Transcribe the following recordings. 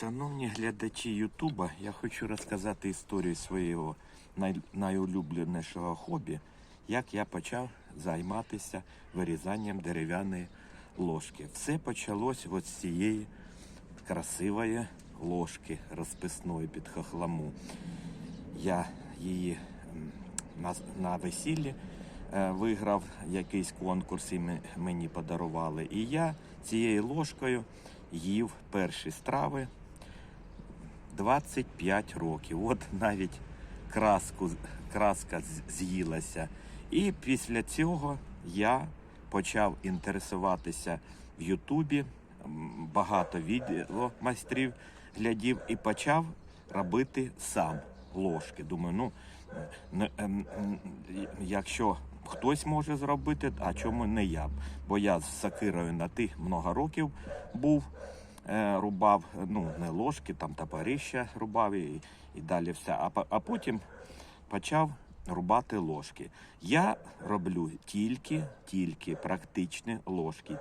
Шановні глядачі Ютуба, я хочу розказати історію свого най- найулюбленішого хобі, як я почав займатися вирізанням дерев'яної ложки. Все почалось от з цієї красивої ложки розписної під хохламу. Я її на, на весіллі е, виграв якийсь конкурс і мені подарували. І я цією ложкою їв перші страви 25 років. От навіть краску, краска з'їлася. І після цього я почав інтересуватися в Ютубі. Багато відео майстрів глядів і почав робити сам ложки. Думаю, ну якщо хтось може зробити, а чому не я? Бо я з сакирою на тих много років був рубав, ну, не ложки, там топорища рубав і, і далі все. А, а потім почав рубати ложки. Я роблю тільки, тільки практичні ложки.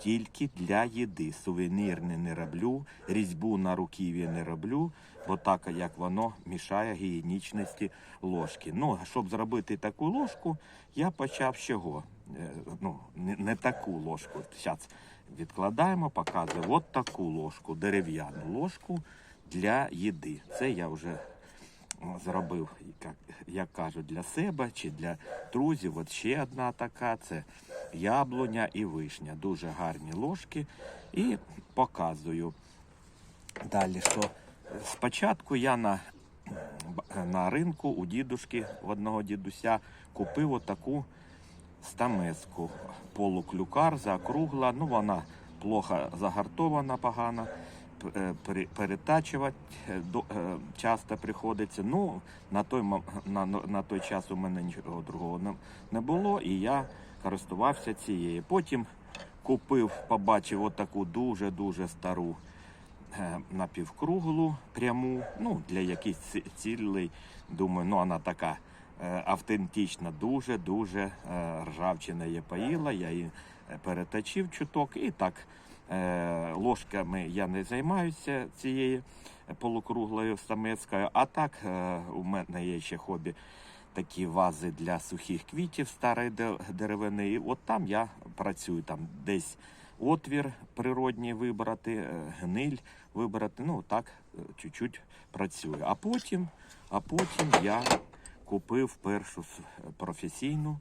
Тільки для їди. Сувенірні не роблю, різьбу на руків'ї не роблю, бо так як воно мішає гігієнічності ложки. Ну, щоб зробити таку ложку, я почав з чого? Е, Ну, не, не таку ложку. Зараз відкладаємо, показую. От таку ложку, дерев'яну ложку для їди. Це я вже зробив, як, як кажуть, для себе чи для друзів. От ще одна така це яблуня і вишня. Дуже гарні ложки. І показую далі, що спочатку я на, на ринку у дідушки, в одного дідуся, купив отаку стамеску полуклюкар, закругла. Ну, вона плохо загартована, погано. е, пере- Перетачувати е, е, часто приходиться. Ну, на той, на, на той час у мене нічого другого не, не було, і я користувався цією. Потім купив, побачив отаку дуже-дуже стару напівкруглу пряму, ну, для якихось ці- цілей. Думаю, ну вона така автентична, дуже-дуже е, ржавчина її поїла. Я її е, переточив чуток і так. е, Ложками я не займаюся цією полукруглою стамецькою, а так е, у мене є ще хобі такі вази для сухих квітів старої де- деревини. І от там я працюю там десь отвір природній вибрати, е, гниль вибрати. Ну так е, чуть-чуть працюю. А потім, а потім я купив першу професійну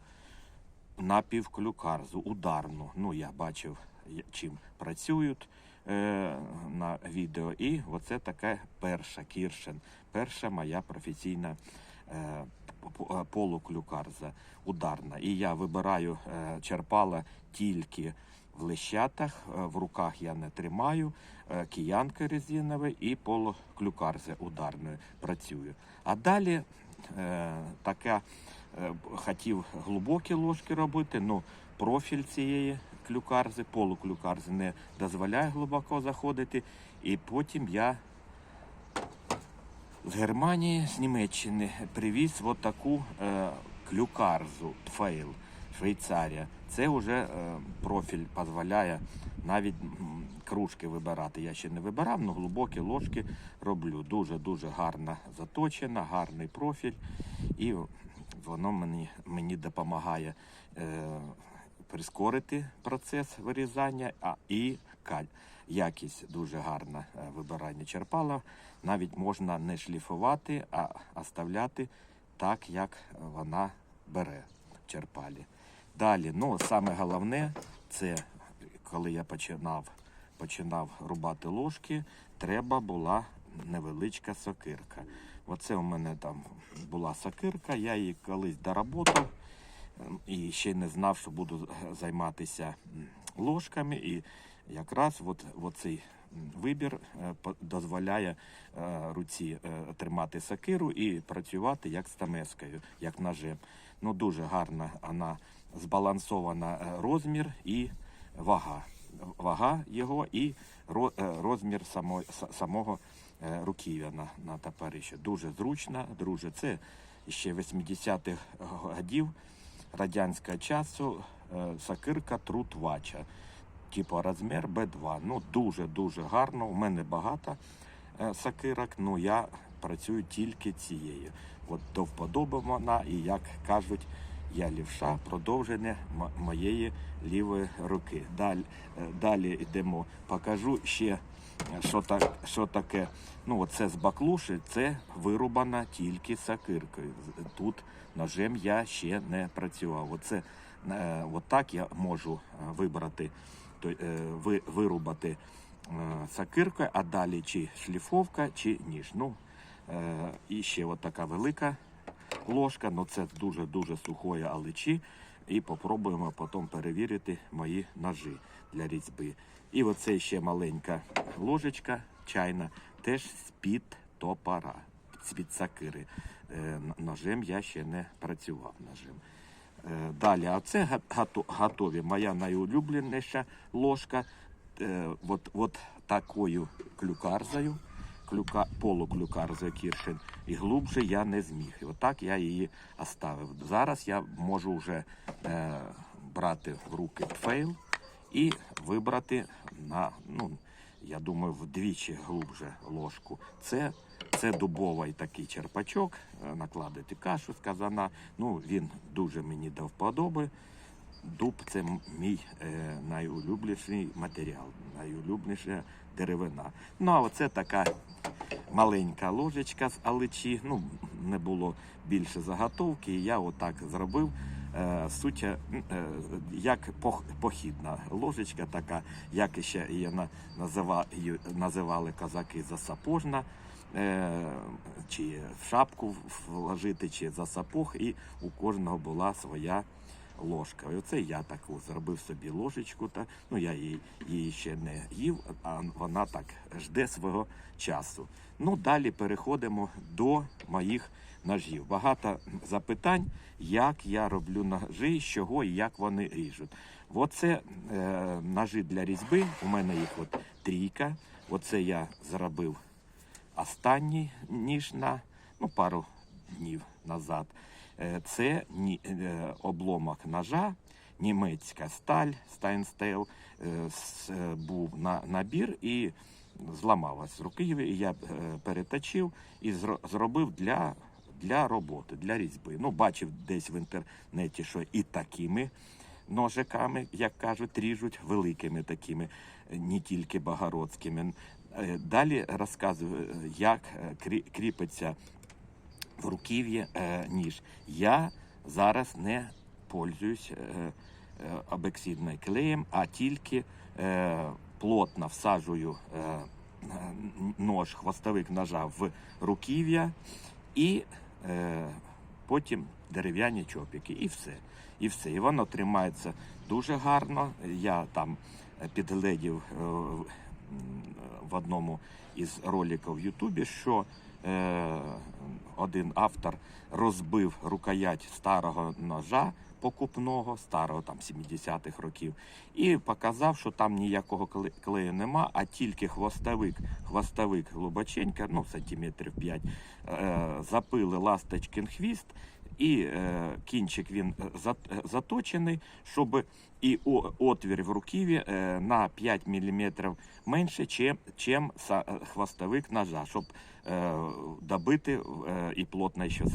напівклюкарзу, ударну. Ну, я бачив, чим працюють е, на відео. І оце така перша кіршен, перша моя професійна е, п- полуклюкарза ударна. І я вибираю е, черпала тільки в лещатах, е, в руках я не тримаю, е, киянки резинові і полуклюкарзи ударною працюю. А далі е, така е, хотів глибокі ложки робити, але профіль цієї клюкарзи, полуклюкарзи не дозволяє глибоко заходити. І потім я з Германії, з Німеччини привіз от таку е, клюкарзу Тфейл, Швейцарія. Це вже е, профіль дозволяє навіть кружки вибирати. Я ще не вибирав, але глибокі ложки роблю. Дуже-дуже гарно заточена, гарний профіль. І воно мені, мені допомагає е, прискорити процес вирізання, а і каль. Якість дуже гарна е, вибирання черпала. Навіть можна не шліфувати, а оставляти так, як вона бере черпалі. Далі, ну, саме головне, це коли я починав, починав рубати ложки, треба була невеличка сокирка. Оце у мене там була сокирка, я її колись доработав і ще не знав, що буду займатися ложками. І якраз от, от цей вибір е, дозволяє е, руці е, тримати сокиру і працювати як стамескою, як ножем. Ну, дуже гарна вона збалансована е, розмір і вага. Вага його і е, розмір само, самого е, руків'я на, на топорище. Дуже зручно, друже. Це ще 80-х годів радянського часу сокирка Трутвача. типу розмір Б2. Ну, дуже-дуже гарно. У мене багато сакирок, ну я працюю тільки цією. От вподоби вона, і як кажуть, я лівша, продовження моєї лівої руки. Далі, далі йдемо, покажу ще, е, що, так, що таке. Ну, оце з баклуші, це вирубана тільки сакиркою. Тут ножем я ще не працював. Оце, е, от так я можу е, вибрати, е, вирубати е, сакиркою, а далі чи шліфовка, чи ніж. Ну, е, і ще така велика ложка, ну це дуже-дуже сухої аличі. І попробуємо потім перевірити мої ножі для різьби. І оце ще маленька ложечка чайна, теж з-під топора, з-під сакири. Е, Ножем я ще не працював ножем. Е, Далі, а це готові. Моя найулюбленіша ложка. Е, От, от такою клюкарзою, клюка, полуклюкарзою Кіршин, і глубже я не зміг. І отак я її оставив. Зараз я можу вже е, брати в руки фейл і вибрати на, ну, я думаю, вдвічі глубже ложку. Це, це дубовий такий черпачок, е, накладати кашу з казана. Ну, він дуже мені до вподоби. Дуб це мій е, найулюбленіший матеріал, найулюбленіша деревина. Ну а оце така маленька ложечка з аличі. Ну, не було більше заготовки, і я отак зробив. Е, суть е, е, як похідна ложечка, така, як ще її на- назива- її називали козаки засапожна. Чи в шапку вложити, чи за сапог, і у кожного була своя ложка. Оце я таку зробив собі ложечку. Та, ну, я її, її ще не їв, а вона так жде свого часу. Ну, далі переходимо до моїх ножів. Багато запитань, як я роблю ножі, з чого і як вони ріжуть. Оце е, ножі для різьби. У мене їх от трійка. Оце я зробив останній ніж на ну, пару днів назад. Е, Це е, обломок ножа, німецька сталь, Стайнстейл, е, с- е, був на набір і зламалась руки. І я переточив і зробив для, для роботи, для різьби. Ну, бачив десь в інтернеті, що і такими ножиками, як кажуть, ріжуть великими такими, не тільки багородськими. Далі розказую, як кріпиться в руків'ї е, ніж. Я зараз не пользуюсь е, е, абексидним клеєм, а тільки е, плотно всаджую е, нож, хвостовик ножа в руків'я і е, потім дерев'яні чопіки, і все. І все. І воно тримається дуже гарно. Я там підгледів е, в- одному із роликів в Ютубі, що один автор розбив рукоять старого ножа покупного, старого там 70-х років, і показав, що там ніякого кле- клею нема, а тільки хвостовик, хвостовик глибоченька, ну сантиметрів 5, е, запили ласточкин хвіст, і е, кінчик він е, е, заточений, щоб і отвір в руківі е, на 5 мм менше, чим, е, хвостовик ножа, щоб е, добити е, і плотно ще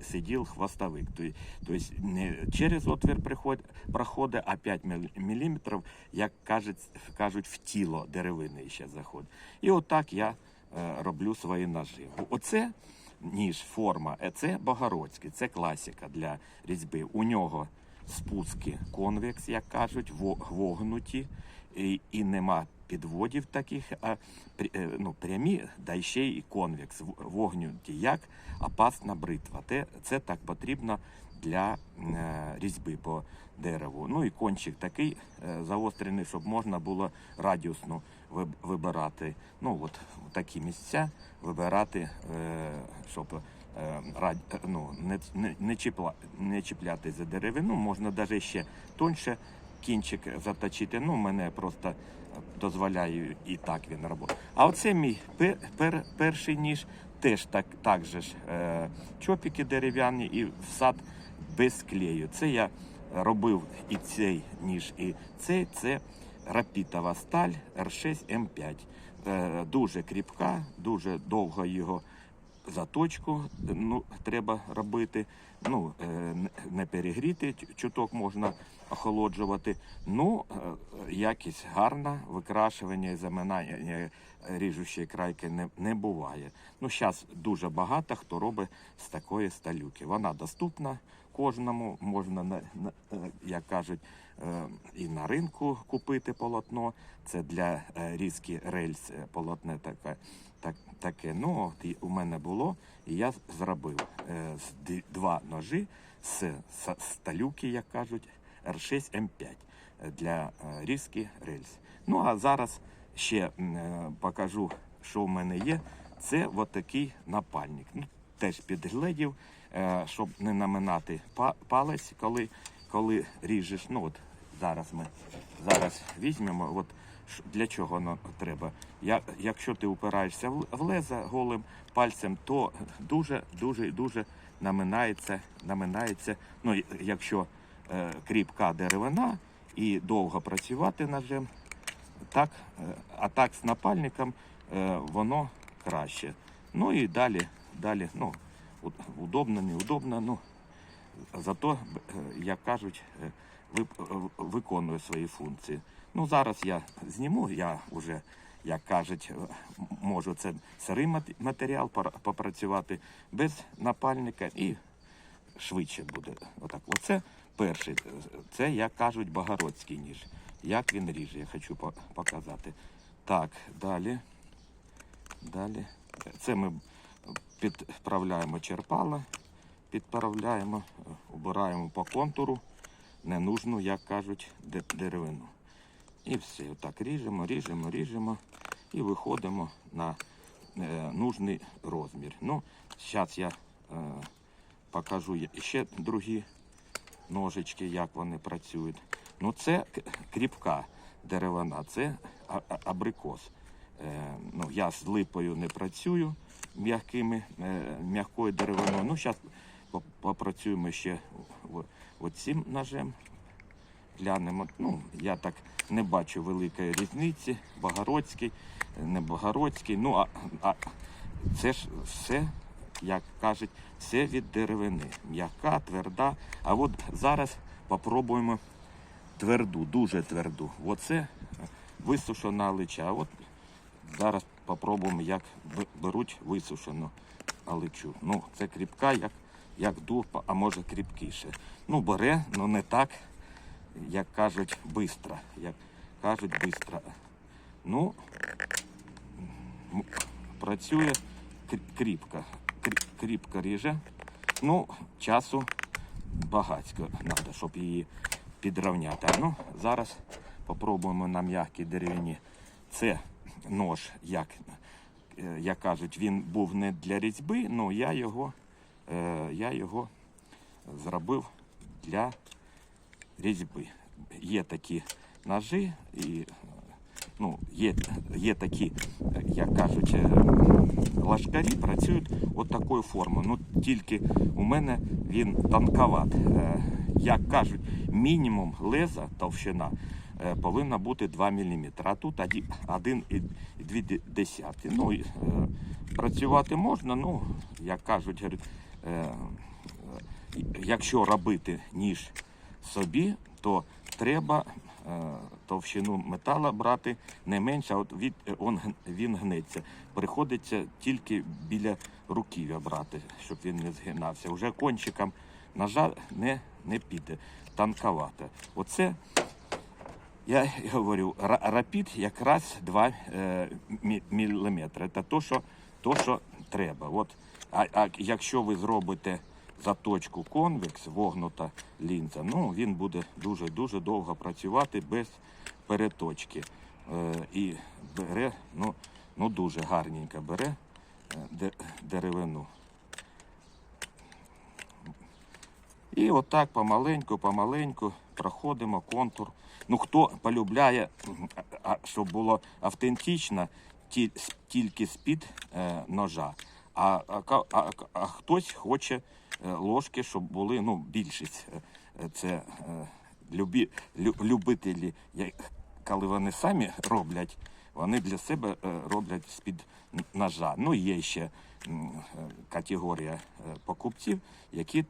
сидів хвостовик. Тобто не через отвір приход- проходить, а 5 мм, як кажуть, кажуть, в тіло деревини ще заходить. І отак я е, роблю свої ножі. Оце ніж, форма, е, це Богородський, це класика для різьби. У нього спуски конвекс, як кажуть, во- вогнуті, і, і нема підводів таких, а е, ну, прямі, да ще й конвекс, вогнуті, як опасна бритва. Те, це так потрібно для е, різьби по дереву. Ну і кончик такий заострений, щоб можна було радіусно ви- вибирати. Ну от такі місця вибирати, е, щоб е, е, ну, не, не, чіпла, не чіпляти за деревину. Можна навіть ще тоньше кінчик заточити. Ну, мене просто дозволяю і так він робить. А оце мій пер, пер, перший ніж, теж так, так же ж е, чопіки дерев'яні і всад без клею. Це я робив і цей ніж, і цей. Це рапітова сталь R6M5. Е, Дуже кріпка, дуже довго його заточку ну, треба робити. Ну, е, не- перегріти, чуток можна охолоджувати. Ну, е, якість гарна, викрашування і заминання ріжучої крайки не, не буває. Ну, зараз дуже багато хто робить з такої сталюки. Вона доступна кожному, можна, на, на, е, як кажуть, е, і на ринку купити полотно. Це для е, різки рельс полотне таке. Так, таке. Ну, от у мене було, і я зробив два ножі з, сталюки, як кажуть, R6M5 для е, різки рельс. Ну а зараз ще покажу, що в мене є. Це от такий напальник. Ну, теж підгледів, щоб не наминати палець, коли, коли ріжеш. Ну от зараз ми зараз візьмемо. От для чого воно треба? Якщо ти упираєшся в, леза голим пальцем, то дуже, дуже, наминається, наминається. Ну, якщо е, кріпка деревина і довго працювати ножем, так, е, а так з напальником е, воно краще. Ну і далі, далі, ну, удобно, неудобно, ну, зато, е, як кажуть, е, е, виконує свої функції. Ну, зараз я зніму, я вже, як кажуть, можу це сирий матеріал попрацювати без напальника і швидше буде. Отак. Оце перший. Це, як кажуть, багородський ніж. Як він ріже, я хочу показати. Так, далі. Далі. Це ми підправляємо черпала, підправляємо, е, убираємо по контуру ненужну, як кажуть, деревину. І все. Отак ріжемо, ріжемо, ріжемо і виходимо на е, нужний розмір. Ну, зараз я е, покажу ще другі ножички, як вони працюють. Ну, це кріпка деревина, це абрикос. Е, ну, я з липою не працюю е, м'якою деревиною. Ну, зараз попрацюємо ще оцим ножем. Глянемо. Ну, я так не бачу великої різниці. Багородський, е, не Багородський. Ну, а, а це ж все, як кажуть, все від деревини. М'яка, тверда. А от зараз попробуємо тверду, дуже тверду. Оце висушена алича. А от зараз попробуємо, як беруть висушену аличу. Ну, це кріпка, як, як дупа, а може кріпкіше. Ну, бере, ну не так, як кажуть, бистро. Як кажуть, бистро. Ну, працює крі- кріпко. Крі- Кріпко ріже. Ну, часу багатько треба, щоб її підрівняти. Ну, зараз попробуємо на м'якій деревині. Це нож, як, е, як кажуть, він був не для різьби, але я його, е, я його зробив для різьби. Є такі ножі і ну, є, є такі, як кажуть, е, лашкарі працюють от такою формою. Ну тільки у мене він тонковат. Е, Як кажуть, мінімум леза товщина повинна бути 2 мм, а тут 1,2. Ну, е, працювати можна, ну, як кажуть, е, е, якщо робити ніж собі, то треба е, товщину метала брати не менше, а от від, он, він гнеться. Приходиться тільки біля руків'я брати, щоб він не згинався. Вже кончиком ножа не, не піде, танковато. Оце я говорю, рапід якраз 2 е, мі- міліметри. Це то, що, то, що треба. От, а, а якщо ви зробите заточку конвекс, вогнута лінза, ну він буде дуже-дуже довго працювати без переточки. Е, і бере, ну, ну дуже гарненько бере е, деревину. І отак помаленьку, помаленьку проходимо контур. Ну, хто полюбляє, щоб було автентично, тільки з-під е, ножа. А, а, а, а хтось хоче е, ложки, щоб були, ну, більшість. е, Це любі, любителі, коли вони самі роблять, вони для себе роблять з-під ножа. Ну, є ще категорія покупців, які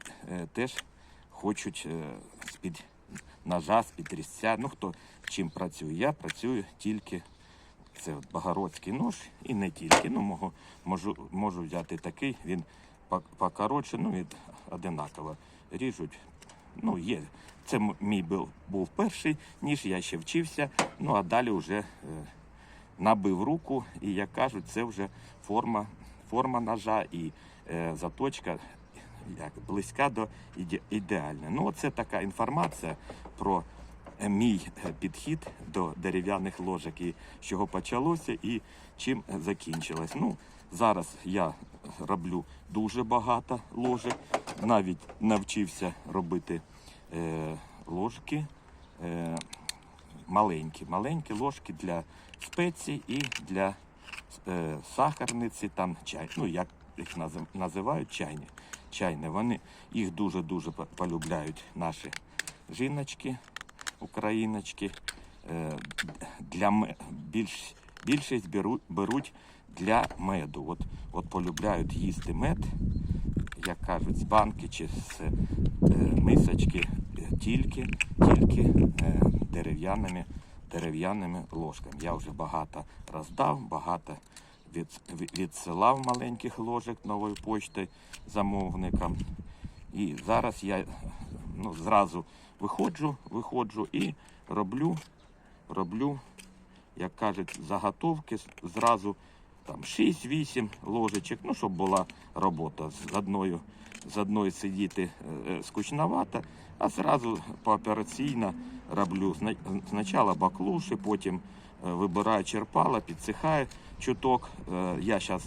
теж хочуть е, з-під ножа, з-під різця. Ну, хто чим працює. Я працюю тільки це от Багородський нож і не тільки. Ну, можу, можу, можу взяти такий, він по- покоротше, ну, від одинаково ріжуть. Ну, є. Це мій був, був перший ніж, я ще вчився. Ну, а далі вже е, набив руку, і як кажуть, це вже форма, форма ножа і е, заточка як, близька до іде, ідеальної. Ну, це така інформація про е, мій е, підхід до дерев'яних ложок, і з чого почалося і чим закінчилось. Ну, зараз я роблю дуже багато ложок, навіть навчився робити е, ложки. Е, маленькі, маленькі ложки для спецій і для е, сахарниці, там чай. Ну, як їх назив- називають чайні. Чайні. Вони їх дуже-дуже полюбляють наші жіночки, україночки. Е, для більш, більшість беруть, беруть для меду. От, от полюбляють їсти мед, як кажуть, з банки чи з е, мисочки е, тільки, тільки е, дерев'яними, дерев'яними ложками. Я вже багато роздав, багато від, від- відсилав маленьких ложок новою почтою замовникам. І зараз я ну, зразу виходжу, виходжу і роблю, роблю, як кажуть, заготовки. Зразу там 6-8 ложечок, ну, щоб була робота. З одною, з одною сидіти е, е, скучновато, а зразу поопераційно роблю. Спочатку баклуші, потім е, вибираю черпала, підсихаю чуток. Е, Я, щас,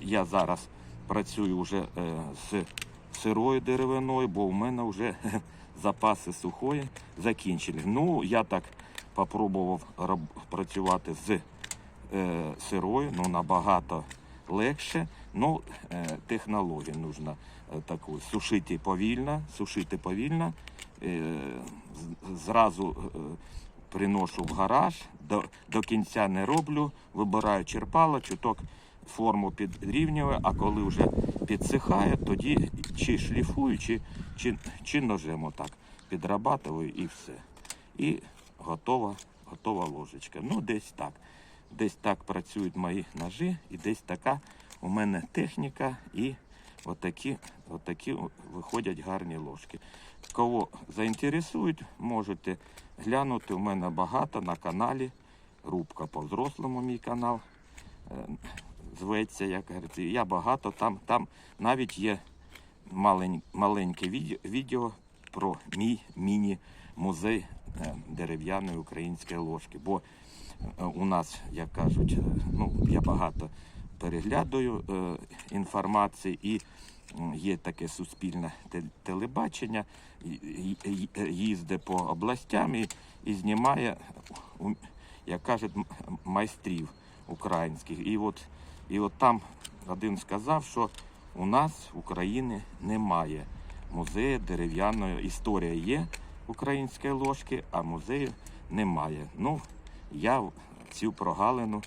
я зараз працюю вже е, з сирою деревиною, бо в мене вже запаси сухої закінчили. Ну, я так попробував працювати з е, сирою, ну набагато легше. Ну, технологія нужна таку сушити повільно, сушити повільно. Зразу приношу в гараж, до, до кінця не роблю, вибираю черпало, чуток форму підрівнюю, а коли вже підсихає, тоді чи шліфую, чи, чи, чи ножем отак підрабатую і все. І готова, готова ложечка. Ну, десь так. Десь так працюють мої ножі, і десь така у мене техніка, і отакі, отакі виходять гарні ложки. Кого заінтересують, можете глянути. У мене багато на каналі. Рубка по-взрослому мій канал. Е, Зветься, як говориться. Я багато там, там навіть є малень, маленьке відео про мій міні-музей е, дерев'яної української ложки. Бо е, у нас, як кажуть, е, ну, я багато переглядаю е, інформації і є таке суспільне телебачення, їздить по областям і, і знімає, як кажуть, майстрів українських. І от, і от там один сказав, що у нас в Україні немає музею дерев'яної історія є української ложки, а музею немає. Ну, я цю прогалину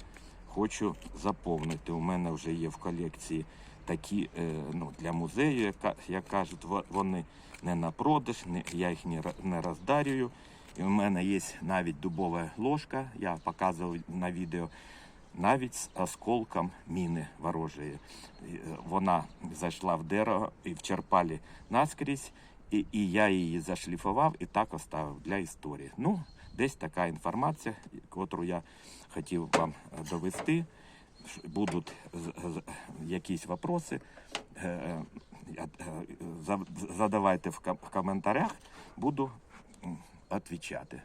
хочу заповнити. У мене вже є в колекції такі е, ну, для музею, яка, як кажуть, вони не на продаж, я їх не, роздарюю. І у мене є навіть дубова ложка, я показував на відео, навіть з осколком міни ворожої. Е, Вона зайшла в дерево і в черпалі наскрізь, і, і я її зашліфував і так оставив для історії. Ну, десь така інформація, яку я хотів вам е, довести. Будуть якісь вопроси, е, е, задавайте в коментарях, буду відповідати.